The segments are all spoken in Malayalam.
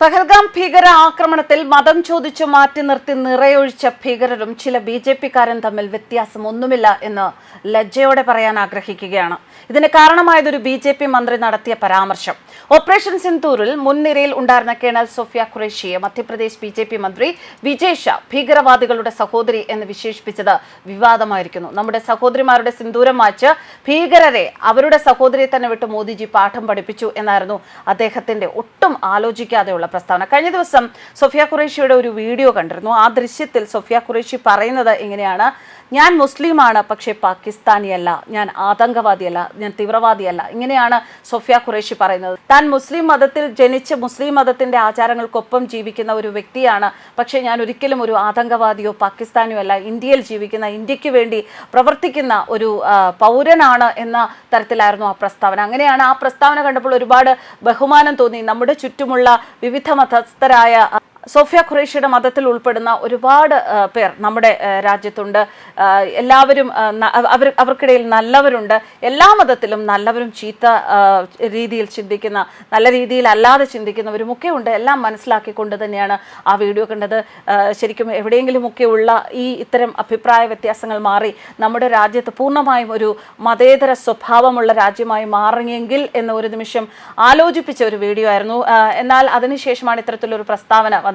പഹൽഗാം ഭീകര ആക്രമണത്തിൽ മതം ചോദിച്ചു മാറ്റി നിർത്തി നിറയൊഴിച്ച ഭീകരരും ചില ബി ജെ പിക്കാരും തമ്മിൽ വ്യത്യാസം ഒന്നുമില്ല എന്ന് ലജ്ജയോടെ പറയാൻ ആഗ്രഹിക്കുകയാണ്. ഇതിന് കാരണമായതൊരു ബി ജെ പി മന്ത്രി നടത്തിയ പരാമർശം. ഓപ്പറേഷൻ സിന്ധൂരിൽ മുൻനിരയിൽ ഉണ്ടായിരുന്ന കേണൽ സോഫിയ ഖുറേഷിയെ മധ്യപ്രദേശ് ബി ജെ പി മന്ത്രി വിജയ് ഷാ ഭീകരവാദികളുടെ സഹോദരി എന്ന് വിശേഷിപ്പിച്ചത് വിവാദമായിരിക്കുന്നു. നമ്മുടെ സഹോദരിമാരുടെ സിന്ദൂരം മാച്ച് ഭീകരരെ അവരുടെ സഹോദരിയെ തന്നെ വിട്ട് മോദിജി പാഠം പഠിപ്പിച്ചു എന്നായിരുന്നു അദ്ദേഹത്തിന്റെ ഒട്ടും ആലോചിക്കാതെയുള്ള പ്രസ്താവന. കഴിഞ്ഞ ദിവസം സൊഫിയ ഖുറേഷിയുടെ ഒരു വീഡിയോ കണ്ടിരുന്നു. ആ ദൃശ്യത്തിൽ സൊഫിയ ഖുറേഷി പറയുന്നത് എങ്ങനെയാണ്? ഞാൻ മുസ്ലിമാണ് പക്ഷേ പാകിസ്ഥാനിയല്ല. ഞാൻ ആതങ്കവാദിയല്ല ഞാൻ തീവ്രവാദിയല്ല. ഇങ്ങനെയാണ് സൊഫിയ ഖുറേഷി പറയുന്നത്. താൻ മുസ്ലിം മതത്തിൽ ജനിച്ച് മുസ്ലിം മതത്തിന്റെ ആചാരങ്ങൾക്കൊപ്പം ജീവിക്കുന്ന ഒരു വ്യക്തിയാണ്. പക്ഷേ ഞാൻ ഒരിക്കലും ഒരു ആതങ്കവാദിയോ പാകിസ്ഥാനിയോ അല്ല. ഇന്ത്യയിൽ ജീവിക്കുന്ന ഇന്ത്യയ്ക്ക് വേണ്ടി പ്രവർത്തിക്കുന്ന ഒരു പൗരനാണ് എന്ന തരത്തിലായിരുന്നു ആ പ്രസ്താവന. അങ്ങനെയാണ് ആ പ്രസ്താവന കണ്ടപ്പോൾ ഒരുപാട് ബഹുമാനം തോന്നി. നമ്മുടെ ചുറ്റുമുള്ള വിവിധ ആ, സോഫിയ ഖുറേഷിയുടെ മതത്തിൽ ഉൾപ്പെടുന്ന ഒരുപാട് പേർ നമ്മുടെ രാജ്യത്തുണ്ട്. എല്ലാവരും അവർ അവർക്കിടയിൽ നല്ലവരുണ്ട്. എല്ലാ മതത്തിലും നല്ലവരും ചീത്ത രീതിയിൽ ചിന്തിക്കുന്ന നല്ല രീതിയിൽ അല്ലാതെ ചിന്തിക്കുന്നവരും ഒക്കെ ഉണ്ട് എല്ലാം മനസ്സിലാക്കിക്കൊണ്ട് തന്നെയാണ് ആ വീഡിയോ കണ്ടത്. ശരിക്കും എവിടെയെങ്കിലുമൊക്കെ ഉള്ള ഈ ഇത്തരം അഭിപ്രായ വ്യത്യാസങ്ങൾ മാറി നമ്മുടെ രാജ്യത്ത് പൂർണമായും ഒരു മതേതര സ്വഭാവമുള്ള രാജ്യമായി മാറിയെങ്കിൽ എന്ന ഒരു നിമിഷം ആലോചിപ്പിച്ച ഒരു വീഡിയോ ആയിരുന്നു. എന്നാൽ അതിനുശേഷമാണ് ഇത്തരത്തിലൊരു പ്രസ്താവന വന്നത്.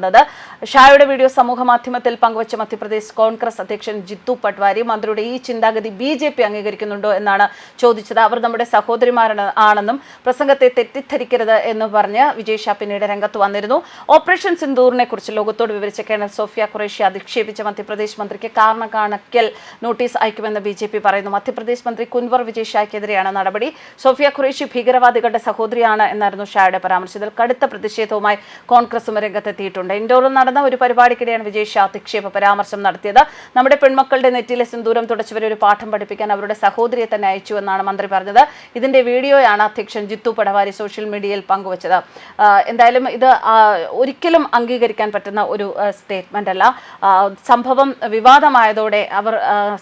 ഷായുടെ വീഡിയോ സമൂഹ മാധ്യമത്തിൽ പങ്കുവച്ച മധ്യപ്രദേശ് കോൺഗ്രസ് അധ്യക്ഷൻ ജിത്തു പട്വാരി മന്ത്രിയുടെ ഈ ചിന്താഗതി ബി ജെ പി അംഗീകരിക്കുന്നുണ്ടോ എന്നാണ് ചോദിച്ചത്. അവർ നമ്മുടെ സഹോദരിമാരാണ് ആണെന്നും പ്രസംഗത്തെ തെറ്റിദ്ധരിക്കരുത് എന്ന് പറഞ്ഞ് വിജയ് ഷാ പിന്നീട് രംഗത്ത് വന്നിരുന്നു. ഓപ്പറേഷൻ സിന്ദൂറിനെ കുറിച്ച് ലോകത്തോട് വിവരിച്ച കേണൽ സോഫിയ ഖുറേഷി അധിക്ഷേപിച്ച മധ്യപ്രദേശ് മന്ത്രിക്ക് കാരണം കാണക്കൽ നോട്ടീസ് അയക്കുമെന്ന് ബി ജെ പി പറയുന്നു. മധ്യപ്രദേശ് മന്ത്രി കുൻവർ വിജയ് ഷായ്ക്കെതിരെയാണ് നടപടി. സോഫിയ ഖുറേഷി ഭീകരവാദികളുടെ സഹോദരിയാണ് എന്നായിരുന്നു ഷായുടെ പരാമർശത്തിൽ. കടുത്ത പ്രതിഷേധവുമായി കോൺഗ്രസും രംഗത്തെത്തിയിട്ടുണ്ട്. ഇൻഡോറിൽ നടന്ന ഒരു പരിപാടിക്കിടെയാണ് വിജയ് ഷാ അധിക്ഷേപ പരാമർശം നടത്തിയത്. നമ്മുടെ പെൺമക്കളുടെ നെറ്റിയിലെ സിന്ദൂരം തുടച്ചവരെ ഒരു പാഠം പഠിപ്പിക്കാൻ അവരുടെ സഹോദരിയെ തന്നെ അയച്ചു എന്നാണ് മന്ത്രി പറഞ്ഞത്. ഇതിന്റെ വീഡിയോയാണ് അധ്യക്ഷൻ ജിത്തു പടവാരി സോഷ്യൽ മീഡിയയിൽ പങ്കുവച്ചത്. എന്തായാലും ഇത് ഒരിക്കലും അംഗീകരിക്കാൻ പറ്റുന്ന ഒരു സ്റ്റേറ്റ്മെന്റ് അല്ല. സംഭവം വിവാദമായതോടെ അവർ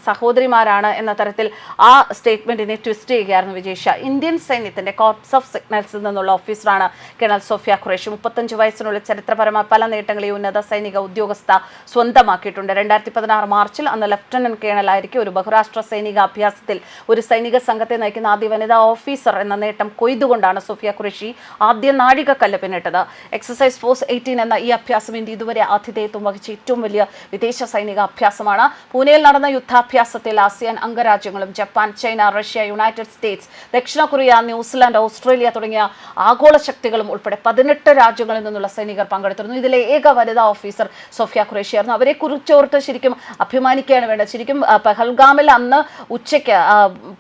സഹോദരിമാരാണ് എന്ന തരത്തിൽ ആ സ്റ്റേറ്റ്മെന്റിനെ ട്വിസ്റ്റ് ചെയ്യുകയായിരുന്നു വിജയ് ഷാ. ഇന്ത്യൻ സൈന്യത്തിന്റെ കോർപ്സ് ഓഫ് സിഗ്നൽസിൽ നിന്നുള്ള ഓഫീസറാണ് കേണൽ സോഫിയ ഖുറേഷ്. മുപ്പത്തഞ്ച് വയസ്സിനുള്ള ചരിത്രപരമായ പല നേട്ടങ്ങളെ ഉന്നത സൈനിക ഉദ്യോഗസ്ഥ സ്വന്തമാക്കിയിട്ടുണ്ട്. രണ്ടായിരത്തി പതിനാറ് മാർച്ചിൽ അന്ന് ലഫ്റ്റനന്റ് കേണലായിരിക്കും ഒരു ബഹുരാഷ്ട്ര സൈനിക അഭ്യാസത്തിൽ ഒരു സൈനിക സംഘത്തെ നയിക്കുന്ന ആദ്യ വനിതാ ഓഫീസർ എന്ന നേട്ടം കൊയ്തുകൊണ്ടാണ് സുഫിയ ഖുറേഷി ആദ്യ നാഴികക്കല്ല് പിന്നിട്ടത്. എക്സസൈസ് ഫോഴ്സ് എയ്റ്റീൻ എന്ന ഈ അഭ്യാസം ഇന്ത്യ ഇതുവരെ ആതിഥേയത്വം വഹിച്ച ഏറ്റവും വലിയ വിദേശ സൈനിക അഭ്യാസമാണ്. പൂനെയിൽ നടന്ന യുദ്ധാഭ്യാസത്തിൽ ASEAN അംഗരാജ്യങ്ങളും Japan China Russia United States ദക്ഷിണ കൊറിയ ന്യൂസിലാൻഡ് ഓസ്ട്രേലിയ തുടങ്ങിയ ആഗോള ശക്തികളും ഉൾപ്പെടെ പതിനെട്ട് രാജ്യങ്ങളിൽ നിന്നുള്ള സൈനികർ പങ്കെടുത്തിരുന്നു. ഇതിലെ ഏക വനിതാ ഓഫീസർ സോഫിയ ഖുറേഷിയായിരുന്നു അവരെ കുറിച്ചോർത്ത് ശരിക്കും അഭിമാനിക്കുകയാണ് വേണ്ടത്. ശരിക്കും പഹൽഗാമിൽ അന്ന് ഉച്ചയ്ക്ക്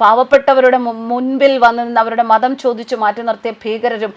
പാവപ്പെട്ടവരുടെ മുൻപിൽ വന്ന് നിന്ന് അവരുടെ മതം ചോദിച്ചു മാറ്റി നിർത്തിയ ഭീകരരും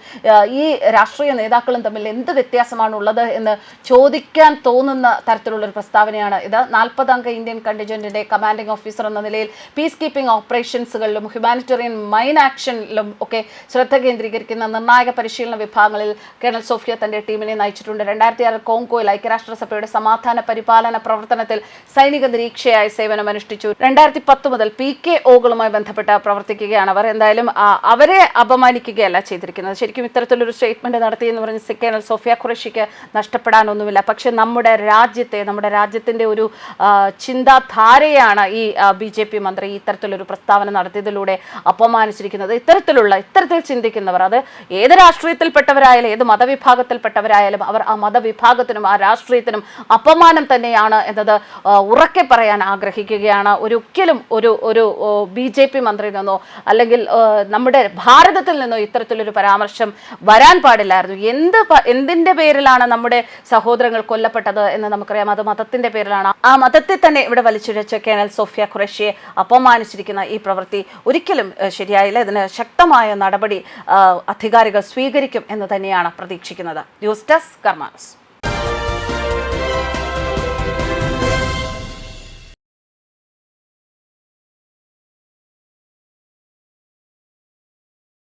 ഈ രാഷ്ട്രീയ നേതാക്കളും തമ്മിൽ എന്ത് വ്യത്യാസമാണ് ഉള്ളത് എന്ന് ചോദിക്കാൻ തോന്നുന്ന തരത്തിലുള്ള ഒരു പ്രസ്താവനയാണ് ഇത്. നാൽപ്പത് അംഗ ഇന്ത്യൻ കണ്ടിജന്റിന്റെ കമാൻഡിംഗ് ഓഫീസർ എന്ന നിലയിൽ പീസ് കീപ്പിംഗ് ഓപ്പറേഷൻസുകളിലും ഹ്യൂമാനിറ്റേറിയൻ മൈൻ ആക്ഷനിലും ഒക്കെ ശ്രദ്ധ കേന്ദ്രീകരിക്കുന്ന നിർണായക പരിശീലന വിഭാഗങ്ങളിൽ കേണൽ സോഫിയ തന്റെ ടീമിനെ നയിച്ചിട്ടുണ്ട്. രണ്ടായിരത്തി ആറിൽ കോങ്കോയിൽ ഐക്യരാഷ്ട്രസഭയുടെ സമാധാന പരിപാലന പ്രവർത്തനത്തിൽ സൈനിക നിരീക്ഷയായി സേവനം അനുഷ്ഠിച്ചു. രണ്ടായിരത്തി പത്ത് മുതൽ പി കെ ഒകളുമായി ബന്ധപ്പെട്ട് പ്രവർത്തിക്കുകയാണ് അവർ. എന്തായാലും അവരെ അപമാനിക്കുകയല്ല ചെയ്തിരിക്കുന്നത്. ശരിക്കും ഇത്തരത്തിലൊരു സ്റ്റേറ്റ്മെന്റ് നടത്തി എന്ന് പറഞ്ഞ് സിക്കേനൽ സോഫിയ ഖുറേഷിക്ക് നഷ്ടപ്പെടാനൊന്നുമില്ല. പക്ഷെ നമ്മുടെ രാജ്യത്തെ നമ്മുടെ രാജ്യത്തിന്റെ ഒരു ചിന്താധാരയാണ് ഈ ബി ജെ പി മന്ത്രി ഇത്തരത്തിലൊരു പ്രസ്താവന നടത്തിയതിലൂടെ അപമാനിച്ചിരിക്കുന്നത്. ഇത്തരത്തിലുള്ള ഇത്തരത്തിൽ ചിന്തിക്കുന്നവർ അത് ഏത് രാഷ്ട്രീയത്തിൽപ്പെട്ടവരായാലും ഏത് മതവിഭാഗത്തിൽപ്പെട്ടവരായാലും അവർ ആ മതവിഭാഗത്തിനും ആ രാഷ്ട്രീയത്തിനും അപമാനം തന്നെയാണ് എന്നത് ഉറക്കെ പറയാൻ ആഗ്രഹിക്കുകയാണ്. ഒരിക്കലും ഒരു ഒരു ബി ജെ പി മന്ത്രിയിൽ നിന്നോ അല്ലെങ്കിൽ നമ്മുടെ ഭാരതത്തിൽ നിന്നോ ഇത്തരത്തിലൊരു പരാമർശം വരാൻ പാടില്ലായിരുന്നു. എന്ത് എന്തിന്റെ പേരിലാണ് നമ്മുടെ സഹോദരങ്ങൾ കൊല്ലപ്പെട്ടത് എന്ന് നമുക്കറിയാം. അത് മതത്തിന്റെ പേരിലാണ്. ആ മതത്തെ തന്നെ ഇവിടെ വലിച്ചുഴച്ച് കേണൽ സോഫിയ ഖുറേഷിയെ അപമാനിച്ചിരിക്കുന്ന ഈ പ്രവൃത്തി ഒരിക്കലും ശരിയായില്ല. ഇതിന് ശക്തമായ നടപടി അധികാരികൾ സ്വീകരിക്കും എന്ന് തന്നെയാണ് പ്രതീക്ഷിക്കുന്നത്. News desk കർമാനസ്.